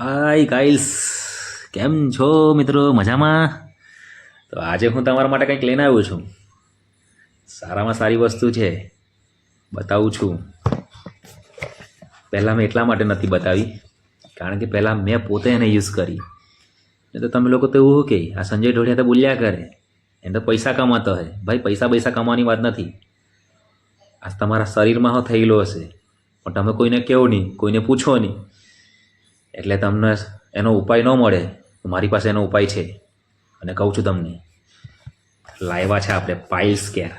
Hi guys કેમ છો, મિત્રો? મજામાં? તો આજે હું તમારા માટે કંઈક લઈને આવ્યો છું. સારામાં સારી વસ્તુ છે. બતાવું છું. પહેલાં મેં એટલા માટે નથી બતાવી, કારણ કે પહેલાં મેં પોતે એને યુઝ કરી. નહીં તો તમે લોકો તો એવું કે, આ સંજય ઢોળિયા તો બોલ્યા કરે. એને તો પૈસા કમાતો હે. ભાઈ, પૈસા પૈસા કમાવાની વાત નથી. આ તમારા શરીરમાં થયેલો હશે. પણ તમે કોઈને કહો નહીં, કોઈને પૂછો નહીં. એટલે તમને એનો ઉપાય ન મળે તો મારી પાસે એનો ઉપાય છે. અને કહું છું તમને લાવ્યા છે આપણે પાઇલ્સ કેર.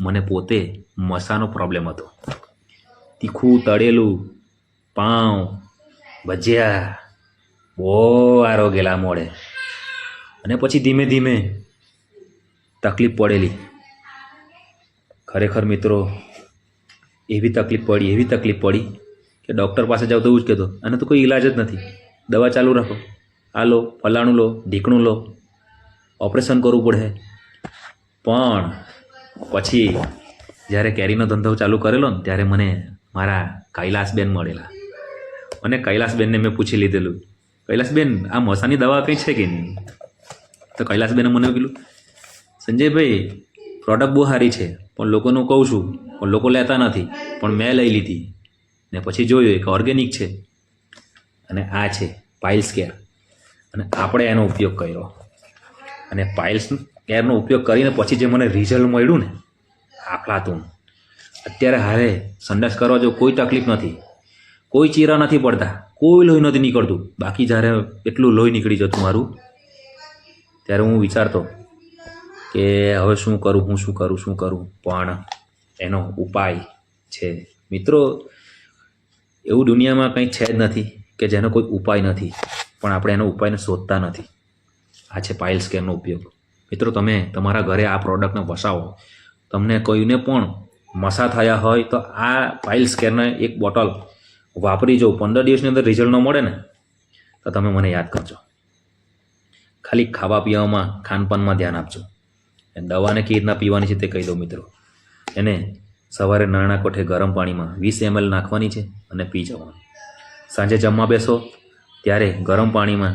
મને પોતે મસાનો પ્રોબ્લેમ હતો. તીખું, તળેલું, પાઉં, ભજીયા, બહુ આરોગેલા મોડે. અને પછી ધીમે ધીમે તકલીફ પડેલી. ખરેખર મિત્રો, એવી તકલીફ પડી, એવી તકલીફ પડી કે ડૉક્ટર પાસે જાઓ તો એવું જ કહેતો. અને તો કોઈ ઈલાજ જ નથી. દવા ચાલુ રાખો. આ લો, ફલાણું લો, ઢીકણું લો. ઓપરેશન કરવું પડે. પણ પછી જ્યારે કેરીનો ધંધો ચાલુ કરેલો ને ત્યારે મને મારા કૈલાસબેન મળેલા. અને કૈલાસબેનને મેં પૂછી લીધેલું. કૈલાસબેન, આ મસાની દવા કંઈ છે કે નહીં? તો કૈલાસબેને મને કીધું, સંજયભાઈ પ્રોડક્ટ બહુ સારી છે. પણ લોકોનું કહું છું, પણ લોકો લેતા નથી. પણ મેં લઈ લીધી. ને પછી જોયું કે ઓર્ગેનિક છે. અને આ છે પાઇલ્સ કેર. અને આપણે એનો ઉપયોગ કર્યો. અને પાઇલ્સ કેરનો ઉપયોગ કરીને પછી જે મને રિઝલ્ટ મળ્યું ને આફલાતું અત્યારે હારે સંડાસ કરવા જો કોઈ તકલીફ નથી. કોઈ ચીરા નથી પડતા. કોઈ લોહી નથી નીકળતું. બાકી જ્યારે એટલું લોહી નીકળી જતું મારું, ત્યારે હું વિચારતો કે હવે શું કરું, હું શું કરું શું કરું. પણ એનો ઉપાય છે. મિત્રો એવું દુનિયામાં કંઈ છે જ નથી કે જેનો કોઈ ઉપાય નથી, પણ આપણે એનો ઉપાયને શોધતા નથી. આ છે પાઇલ સ્કેનનો ઉપયોગ. મિત્રો, તમે તમારા ઘરે આ પ્રોડક્ટને વસાવો. તમને કોઈને પણ મસા થયા હોય તો આ પાઇલ સ્કેનને એક બોટલ વાપરી જો. પંદર દિવસની અંદર રિઝલ્ટ ન મળે ને, તો તમે મને યાદ કરજો. ખાલી ખાવા પીવામાં, ખાનપાનમાં ધ્યાન આપજો. દવાને કેવી રીતના પીવાની છે તે કહી દો મિત્રો. એને સવારે નાના કોઠે ગરમ પાણીમાં વીસ એમએલ નાખવાની છે અને પી જવાનું. સાંજે જમવા બેસો, ત્યારે ગરમ પાણીમાં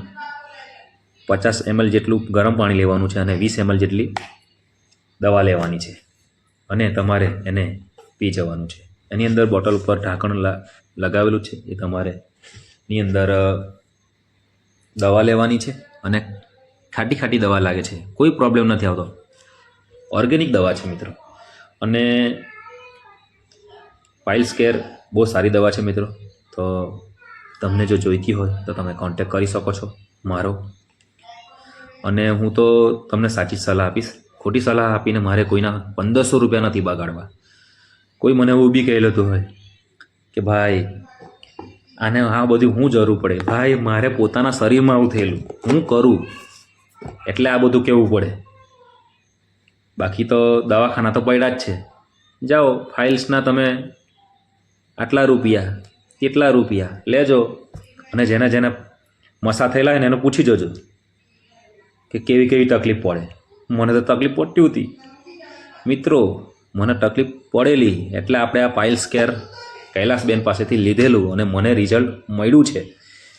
પચાસ એમએલ જેટલું ગરમ પાણી લેવાનું છે અને વીસ એમએલ જેટલી દવા લેવાની છે. અને તમારે એને પી જવાનું છે. એની અંદર બોટલ ઉપર ઢાંકણ લગાવેલું છે. એ તમારે ની અંદર દવા લેવાની છે અને ખાટી ખાટી દવા લાગે છે. કોઈ પ્રોબ્લેમ નથી આવતો. ઓર્ગેનિક દવા છે મિત્રો. અને પાઇલ્સ કેર બહુ સારી દવા છે મિત્રો. તો તમને જો જોઈતી હોય તો તમે કોન્ટેક કરી શકો છો મારો. અને હું તો તમને સાચી સલાહ આપીશ. ખોટી સલાહ આપીને મારે કોઈના પંદરસો રૂપિયા નથી બગાડવા. કોઈ મને એવું બી કહેલું હતું હોય કે ભાઈ, આને આ બધું હું જરૂર પડે? ભાઈ, મારે પોતાના શરીરમાં આવું થયેલું. હું કરું? એટલે આ બધું કહેવું પડે? બાકી તો દવાખાના તો પડ્યા જ છે. જાઓ ફાઇલ્સના તમે આટલા રૂપિયા, કેટલા રૂપિયા? લેજો. અને જેના જેના મસા થયેલા હોય ને એને પૂછી જોજો કે કેવી કેવી તકલીફ પડે. મને તો તકલીફ પડતી હતી. મિત્રો, મને તકલીફ પડેલી એટલે આપણે આ પાઇલ્સ કેર કૈલાસબેન પાસેથી લીધેલું અને મને રિઝલ્ટ મળ્યું છે.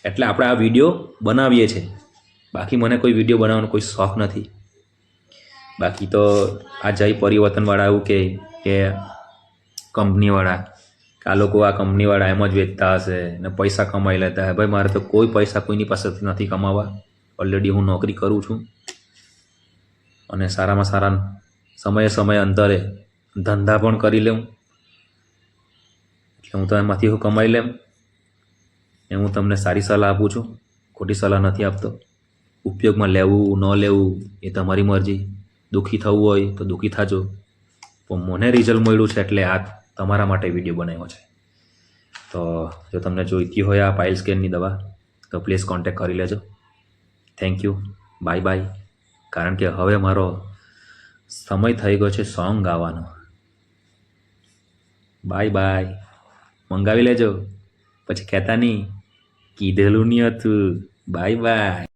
એટલે આપણે આ વીડિયો બનાવીએ છીએ. બાકી મને કોઈ વીડિયો બનાવવાનો કોઈ શોખ નથી. બાકી તો આ જય પરિવર્તનવાળા એવું કે કંપનીવાળા. કે આ લોકો આ કંપનીવાળા એમ જ વેચતા હશે ને પૈસા કમાઈ લેતા હે ભાઈ, મારે તો કોઈ પૈસા કોઈની પાસેથી નથી કમાવા. ઓલરેડી હું નોકરી કરું છું. અને સારામાં સારા સમયે સમયે અંતરે ધંધા પણ કરી લઉં એટલે હું તો એમાંથી હું કમાઈ લેમ. એ હું તમને સારી સલાહ આપું છું. ખોટી સલાહ નથી આપતો. ઉપયોગમાં લેવું, ન લેવું એ તમારી મરજી. દુઃખી થવું હોય તો દુઃખી થાજો. પણ મને રિઝલ્ટ મળ્યું છે એટલે આ તમારા માટે વીડિયો બનાવ્યો છે. તો જો તમને જોઈતી હોય આ પાઇલ સ્કેનની દવા, તો પ્લીઝ કોન્ટેક કરી લેજો. થેન્ક યુ બાય બાય કારણ કે હવે મારો સમય થઈ ગયો છે સોંગ ગાવાનો. બાય બાય મંગાવી લેજો. પછી કહેતા નહીં, કીધેલું નહીં હતું. Bye bye